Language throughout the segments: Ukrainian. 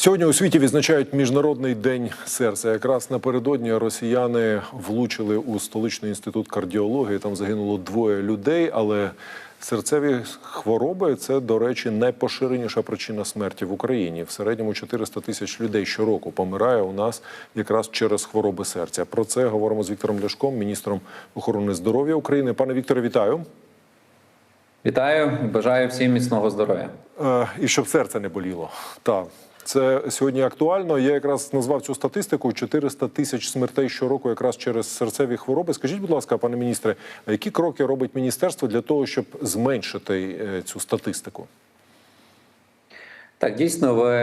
Сьогодні у світі відзначають міжнародний день серця. Якраз напередодні росіяни влучили у столичний інститут кардіології. Там загинуло двоє людей, але серцеві хвороби це, до речі, найпоширеніша причина смерті в Україні. В середньому 400 тисяч людей щороку помирає у нас якраз через хвороби серця. Про це говоримо з Віктором Ляшком, міністром охорони здоров'я України. Пане Вікторе, вітаю. Вітаю бажаю всім міцного здоров'я. Е, І щоб серце не боліло. Так. Це сьогодні актуально. Я якраз назвав цю статистику: 400 тисяч смертей щороку, якраз через серцеві хвороби. Скажіть, будь ласка, пане міністре, які кроки робить міністерство для того, щоб зменшити е, цю статистику? Так, дійсно, ви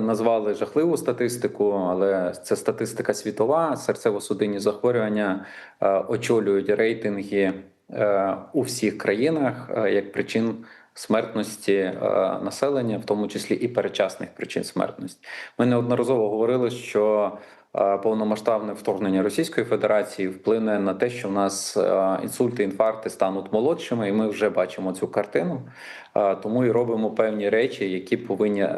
назвали жахливу статистику, але це статистика світова. Серцево-судинні захворювання е, очолюють рейтинги е, у всіх країнах як причин смертності е, населення, в тому числі і передчасних причин смертності. Ми неодноразово говорили, що е, повномасштабне вторгнення Російської Федерації вплине на те, що в нас е, інсульти, інфаркти стануть молодшими, і ми вже бачимо цю картину. Тому і робимо певні речі, які повинні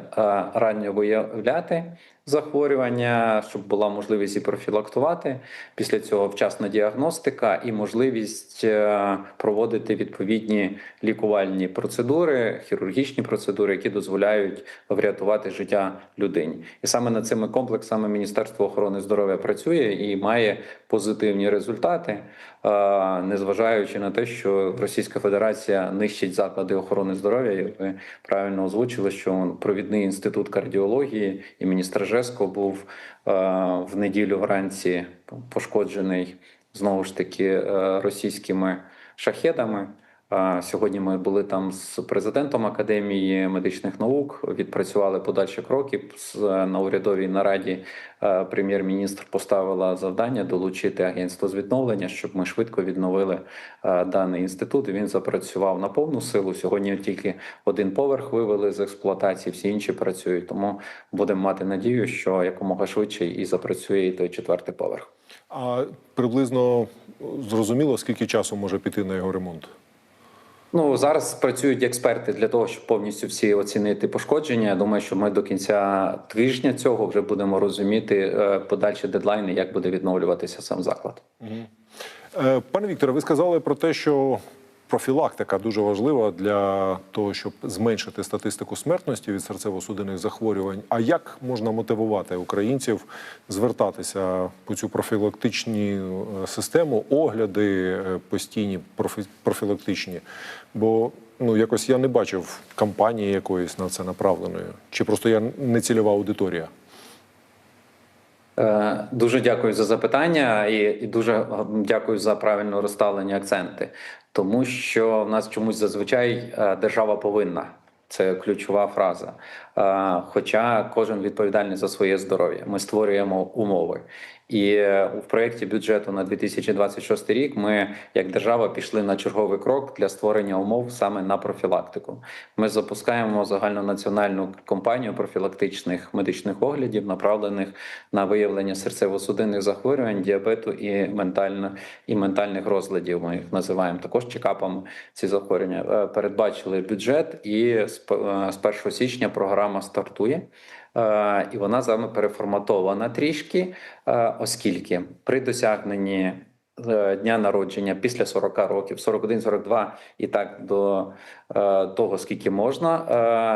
ранньо виявляти захворювання, щоб була можливість і профілактувати. Після цього вчасна діагностика і можливість е, проводити відповідні лікувальні процедури, хірургічні процедури, які дозволяють врятувати життя людині. І саме над цими комплексами Міністерство охорони здоров'я працює і має позитивні результати, е, незважаючи на те, що Російська Федерація нищить заклади охорони здоров'я. І ви правильно озвучили, що провідний інститут кардіології і міністр Жеско був е, в неділю вранці пошкоджений знову ж таки е, російськими шахедами. Сьогодні ми були там з президентом Академії медичних наук, відпрацювали подальші кроки. З- На урядовій нараді е, прем'єр-міністр поставила завдання долучити агентство з відновлення, щоб ми швидко відновили е, даний інститут. Він запрацював на повну силу. Сьогодні тільки один поверх вивели з експлуатації, всі інші працюють. Тому будемо мати надію, що якомога швидше і запрацює і той четвертий поверх. А приблизно зрозуміло, скільки часу може піти на його ремонт? Ну зараз працюють експерти для того, щоб повністю всі оцінити пошкодження. Я думаю, що ми до кінця тижня цього вже будемо розуміти е, подальші дедлайни, як буде відновлюватися сам заклад. Е, Пане Вікторе, ви сказали про те, що профілактика дуже важлива для того, щоб зменшити статистику смертності від серцево-судинних захворювань. А як можна мотивувати українців звертатися по цю профілактичні е, систему, огляди е, постійні профі- профілактичні? Бо ну якось я не бачив кампанії якоїсь на це направленої, чи просто я не цільова аудиторія. Е, Дуже дякую за запитання і, дуже е, дякую за правильно розставлені акценти, тому що в нас чомусь зазвичай е, держава повинна. Це ключова фраза. Хоча кожен відповідальний за своє здоров'я. Ми створюємо умови. І е, в проєкті бюджету на 2026 рік ми, як держава, пішли на черговий крок для створення умов саме на профілактику. Ми запускаємо загальнонаціональну кампанію профілактичних медичних оглядів, направлених на виявлення серцево-судинних захворювань, діабету і ментально і ментальних розладів. Ми їх називаємо також чекапами. Ці захворювання Е, передбачили бюджет, і з е, з 1 січня програма стартує. Е, І вона саме переформатована трішки, е, оскільки при досягненні дня народження після 40 років, 41-42 і так до е, того, скільки можна,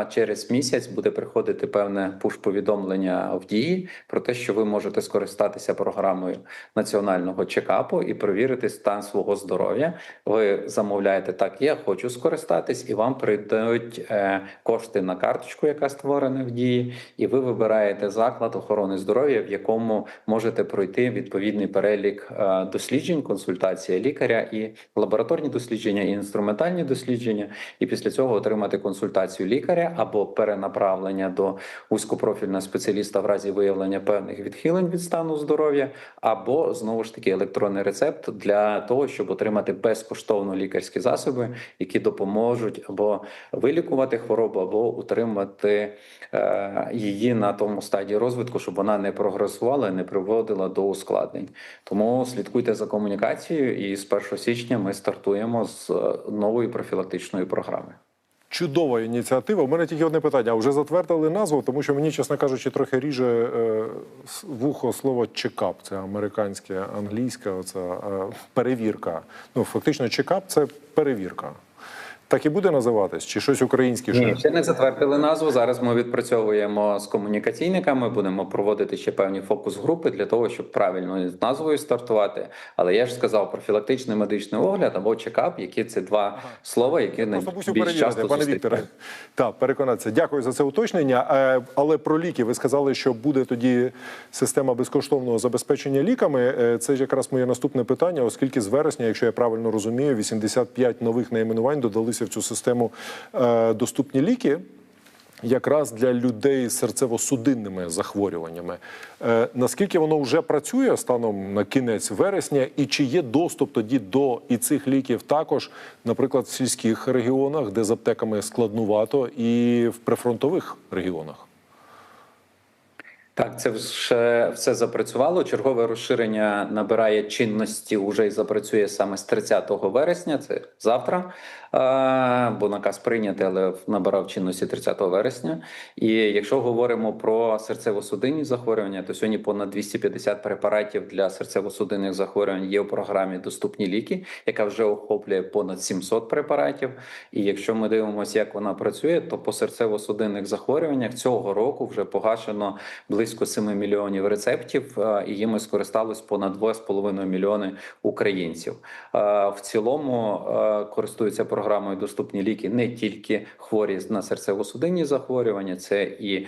е, через місяць буде приходити певне пуш-повідомлення в дії про те, що ви можете скористатися програмою національного чекапу і перевірити стан свого здоров'я. Ви замовляєте так, я хочу скористатись, і вам прийдуть е, кошти на карточку, яка створена в дії, і ви вибираєте заклад охорони здоров'я, в якому можете пройти відповідний перелік е, досліджень, консультація лікаря і лабораторні дослідження, і інструментальні дослідження, і після цього отримати консультацію лікаря або перенаправлення до вузькопрофільного спеціаліста в разі виявлення певних відхилень від стану здоров'я, або знову ж таки електронний рецепт для того, щоб отримати безкоштовно лікарські засоби, які допоможуть або вилікувати хворобу, або утримати е, її на тому стадії розвитку, щоб вона не прогресувала і не приводила до ускладнень. Тому слідкуйте за комунікацією, і з 1 січня ми стартуємо з е, нової профілактичної програми. Чудова ініціатива. У мене тільки одне питання. Вже затвердили назву, тому що мені, чесно кажучи, трохи ріже е, вухо слово чекап. Це американське, англійське, оце е, перевірка. Ну, фактично, чекап це перевірка. Так і буде називатись? Чи щось українське? Ні, ще не затвердили назву. Зараз ми відпрацьовуємо з комунікаційниками, будемо проводити ще певні фокус-групи для того, щоб правильно з назвою стартувати. Але я ж сказав профілактичний медичний огляд або чекап, які це два слова, які найбільш часто пане. Вікторе. Так, переконатися. Дякую за це уточнення. Е, Але про ліки ви сказали, що буде тоді система безкоштовного забезпечення ліками. Е, Це якраз моє наступне питання, оскільки з вересня, якщо я правильно розумію, 85 нових найменувань додалися в цю систему е, доступні ліки. Якраз для людей з серцево-судинними захворюваннями. Е, наскільки воно вже працює станом на кінець вересня, і чи є доступ тоді до і цих ліків також, наприклад, в сільських регіонах, де з аптеками складнувато, і в прифронтових регіонах? Так, це вже все запрацювало. Чергове розширення набирає чинності уже і запрацює саме з 30 вересня. Це завтра, бо наказ прийнятий, але набирав чинності 30 вересня. І якщо говоримо про серцево-судинні захворювання, то сьогодні понад 250 препаратів для серцево-судинних захворювань є у програмі Доступні ліки, яка вже охоплює понад 700 препаратів. І якщо ми дивимося, як вона працює, то по серцево-судинних захворюваннях цього року вже погашено близько 7 мільйонів рецептів, е, і їми скористалось понад 2,5 мільйони українців. Е, В цілому е, користуються програмою доступні ліки не тільки хворі на серцево-судинні захворювання, це і е,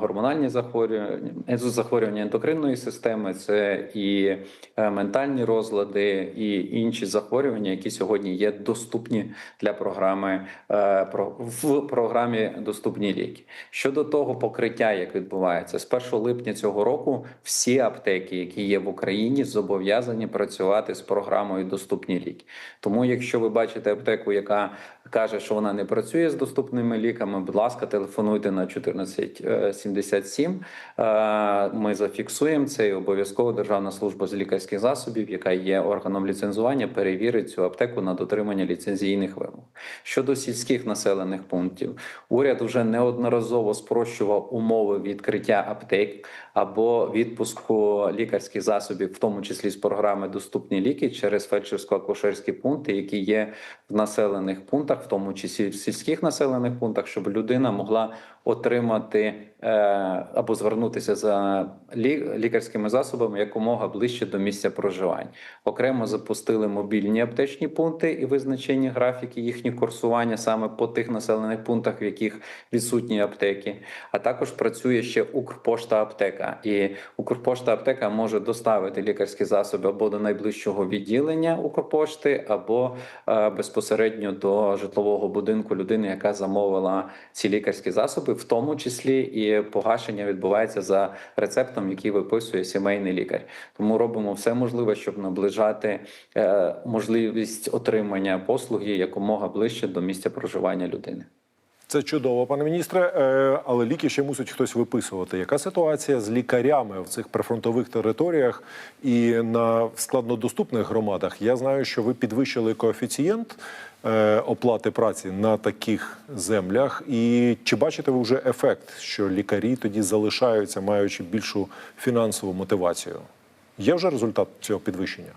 гормональні захворювання, е, захворювання ендокринної системи, це і е, ментальні розлади, і інші захворювання, які сьогодні є доступні для програми е, в програмі Доступні ліки. Щодо того покриття, як відбувається, з 1 липня цього року всі аптеки, які є в Україні, зобов'язані працювати з програмою Доступні ліки. Тому, якщо ви бачите аптеку, яка каже, що вона не працює з доступними ліками, будь ласка, телефонуйте на 1477. Е, Ми зафіксуємо це і обов'язково Державна служба з лікарських засобів, яка є органом ліцензування, перевірить цю аптеку на дотримання ліцензійних вимог. Щодо сільських населених пунктів, уряд вже неодноразово спрощував умови відкриття аптек або відпуску лікарських засобів, в тому числі з програми Доступні ліки через фельдшерсько-акушерські пункти, які є в населених пунктах, в тому числі в сільських населених пунктах, щоб людина могла отримати е, або звернутися за лікарськими засобами якомога ближче до місця проживання. Окремо запустили мобільні аптечні пункти і визначені графіки їхні курсування саме по тих населених пунктах, в яких відсутні аптеки. А також працює ще Укрпошта аптека, і Укрпошта аптека може доставити лікарські засоби або до найближчого відділення Укрпошти, або е, безпосередньо до житлового будинку людини, яка замовила ці лікарські засоби, в тому числі і погашення відбувається за рецептом, який виписує сімейний лікар. Тому робимо все можливе, щоб наближати е, можливість отримання послуги якомога ближче до місця проживання людини. Це чудово, пане міністре, е, але ліки ще мусить хтось виписувати. Яка ситуація з лікарями в цих прифронтових територіях і на складнодоступних громадах? Я знаю, що ви підвищили коефіцієнт е, оплати праці на таких землях. І чи бачите ви вже ефект, що лікарі тоді залишаються, маючи більшу фінансову мотивацію? Є вже результат цього підвищення?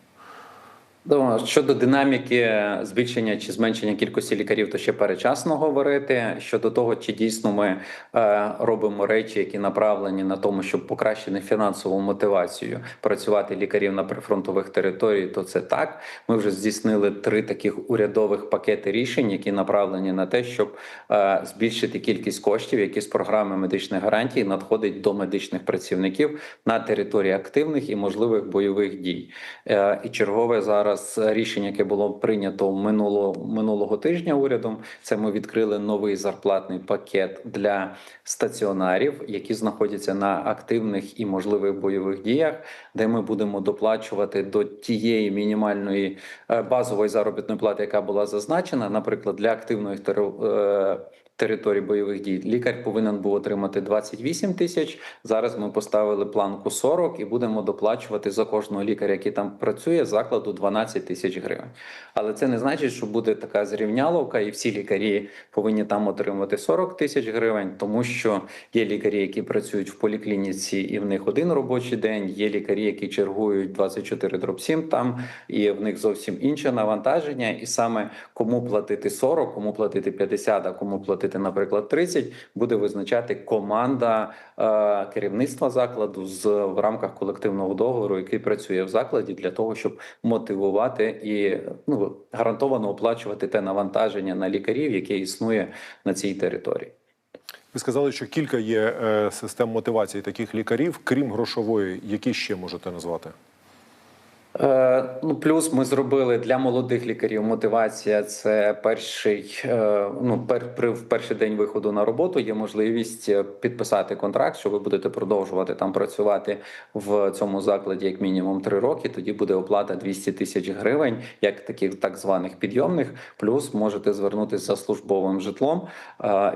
Ну, Щодо динаміки збільшення чи зменшення кількості лікарів, то ще перечасно говорити. Щодо того, чи дійсно ми е, робимо речі, які направлені на тому, щоб покращити фінансову мотивацію працювати лікарів на прифронтових територіях, то це так. Ми вже здійснили три таких урядових пакети рішень, які направлені на те, щоб е, збільшити кількість коштів, які з програми медичних гарантій надходить до медичних працівників на території активних і можливих бойових дій. Е, і чергове зараз рішення, яке було прийнято минулого минулого тижня урядом. Це ми відкрили новий зарплатний пакет для стаціонарів, які знаходяться на активних і можливих бойових діях, де ми будемо доплачувати до тієї мінімальної е, базової заробітної плати, яка була зазначена, наприклад, для активної е, територій бойових дій. Лікар повинен був отримати 28 тисяч. Зараз ми поставили планку 40 і будемо доплачувати за кожного лікаря, який там працює, закладу 12 тисяч гривень. Але це не значить, що буде така зрівняловка, і всі лікарі повинні там отримувати 40 тисяч гривень, тому що є лікарі, які працюють в поліклініці, і в них один робочий день. Є лікарі, які чергують 24 дроб 7 там, і в них зовсім інше навантаження. І саме кому платити 40, кому платити 50, а кому платити, наприклад, 30, буде визначати команда е, керівництва закладу з в рамках колективного договору, який працює в закладі, для того, щоб мотивувати і ну гарантовано оплачувати те навантаження на лікарів, яке існує на цій території. Ви сказали, що кілька є е, систем мотивації таких лікарів, крім грошової, які ще можете назвати? Е, ну, плюс ми зробили для молодих лікарів мотивація. Це перший е, ну пер, при в перший день виходу на роботу є можливість е, підписати контракт, що ви будете продовжувати там працювати в цьому закладі як мінімум три роки. Тоді буде оплата 200 тисяч гривень, як таких так званих підйомних. Плюс можете звернутися за службовим житлом.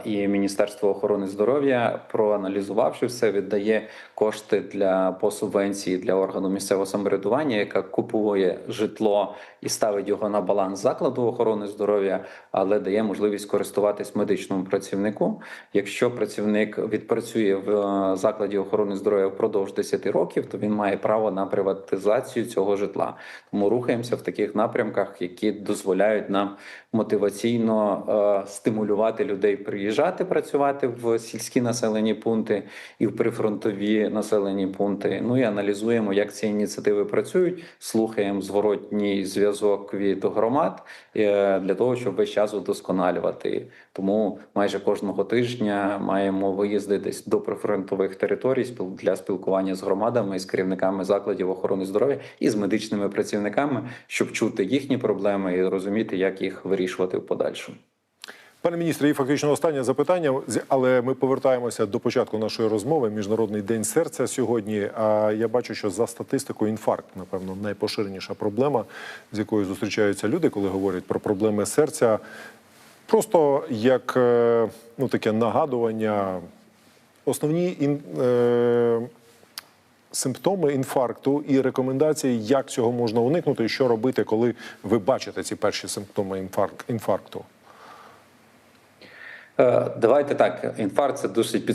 І Міністерство охорони здоров'я, проаналізувавши все, віддає кошти для по субвенції для органу місцевого самоврядування, яка купує житло і ставить його на баланс закладу охорони здоров'я, але дає можливість користуватись медичному працівнику. Якщо працівник відпрацює в е, закладі охорони здоров'я впродовж 10 років, то він має право на приватизацію цього житла. Тому рухаємося в таких напрямках, які дозволяють нам мотиваційно е, стимулювати людей приїжджати працювати в сільські населені пункти і в прифронтові населені пункти. Ну і аналізуємо, як ці ініціативи працюють. Слухаємо зворотній зв'язок від громад е, для того, щоб весь час удосконалювати. Тому майже кожного тижня маємо виїзди десь до прифронтових територій для спілкування з громадами, з керівниками закладів охорони здоров'я і з медичними працівниками, щоб чути їхні проблеми і розуміти, як їх вирішувати в подальшому. Пане міністре, і фактично останнє запитання, але ми повертаємося до початку нашої розмови. Міжнародний день серця сьогодні. А я бачу, що за статистикою інфаркт, напевно, найпоширеніша проблема, з якою зустрічаються люди, коли говорять про проблеми серця. Просто як е, ну, таке нагадування, основні ін, е, симптоми інфаркту і рекомендації, як цього можна уникнути, що робити, коли ви бачите ці перші симптоми інфарк, інфаркту. Е, Давайте так. Інфаркт це досить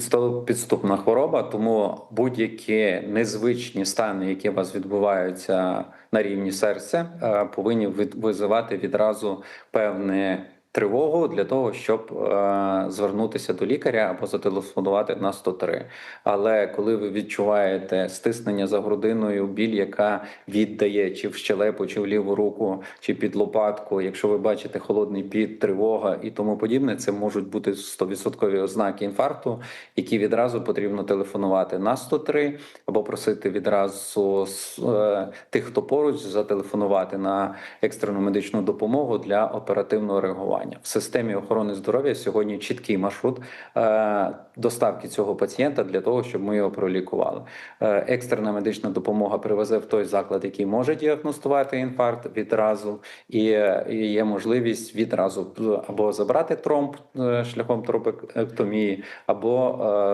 підступна хвороба, тому будь-які незвичні стани, які у вас відбуваються на рівні серця, е, повинні визивати відразу певне. Тривогу для того, щоб е, звернутися до лікаря або зателефонувати на 103. Але коли ви відчуваєте стиснення за грудиною, біль, яка віддає чи в щелепу, чи в ліву руку, чи під лопатку, якщо ви бачите холодний піт, тривога і тому подібне, це можуть бути 100% ознаки інфаркту, які відразу потрібно телефонувати на 103 або просити відразу е, тих, хто поруч, зателефонувати на екстрену медичну допомогу для оперативного реагування. В системі охорони здоров'я сьогодні чіткий маршрут. Е, доставки цього пацієнта для того, щоб ми його пролікували. Е, екстрена медична допомога привезе в той заклад, який може діагностувати інфаркт відразу, і, е, є можливість відразу або забрати тромб е, шляхом тромбектомії, або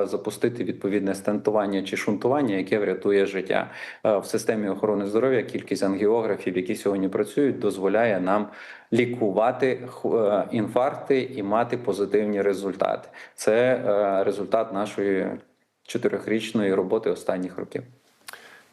запустити відповідне стентування чи шунтування, яке врятує життя. В системі охорони здоров'я кількість ангіографів, які сьогодні працюють, дозволяє нам лікувати інфаркти і мати позитивні результати. Це е, результат нашої чотирьохрічної роботи останніх років.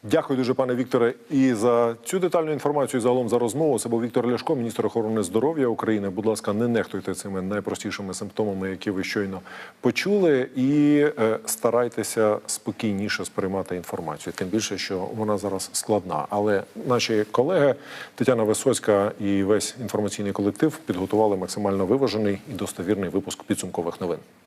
Дякую дуже, пане Вікторе, і за цю детальну інформацію, і загалом за розмову. Це був Віктор Ляшко, міністр охорони здоров'я України. Будь ласка, не нехтуйте цими найпростішими симптомами, які ви щойно почули, і е, старайтеся спокійніше сприймати інформацію. Тим більше, що вона зараз складна. Але наші колеги Тетяна Висоцька і весь інформаційний колектив підготували максимально виважений і достовірний випуск підсумкових новин.